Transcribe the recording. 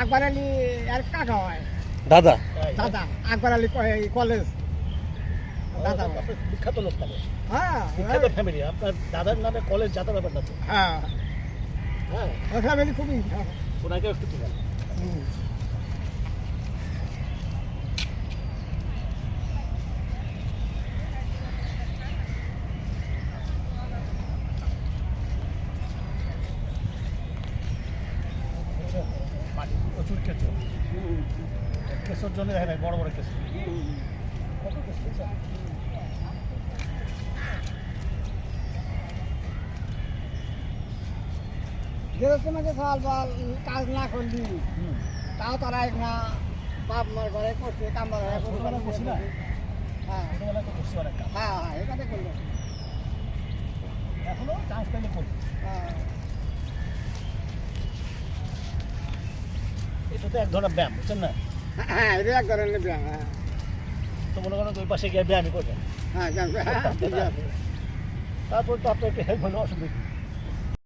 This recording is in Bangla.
আকবর আলী আর কাকা হয়। দাদা? দাদা আকবর আলী কলেজ দাদা বিখ্যাত লোক তাহলে। হ্যাঁ বিখ্যাত ফ্যামিলি আপনার দাদার নামে কলেজ যাতা ব্যাপারটা তো হ্যাঁ। হ্যাঁ। ফ্যামিলি খুবই। ওনাকে একটু তুলেন প্রচুর কেঁচো কেঁচোর জন্য দেখেন এই বড় বড় কেঁচো কত কেঁচো কাজ না করলি। তাও তারা না বাপ মার ঘরে করছে না? হ্যাঁ কাজ। হ্যাঁ হ্যাঁ এখানে করল এখনও চান্স পেলে করি হ্যাঁ এটা তো এক ধরনের ব্যায়াম বুঝছেন না? হ্যাঁ এটা এক ধরনের ব্যায়াম হ্যাঁ। তো মনে করেন ওই পাশে গিয়ে ব্যায়ামই করবেন। হ্যাঁ হ্যাঁ তারপর তো আপনার একটু হেল্প হলো অসুবিধা?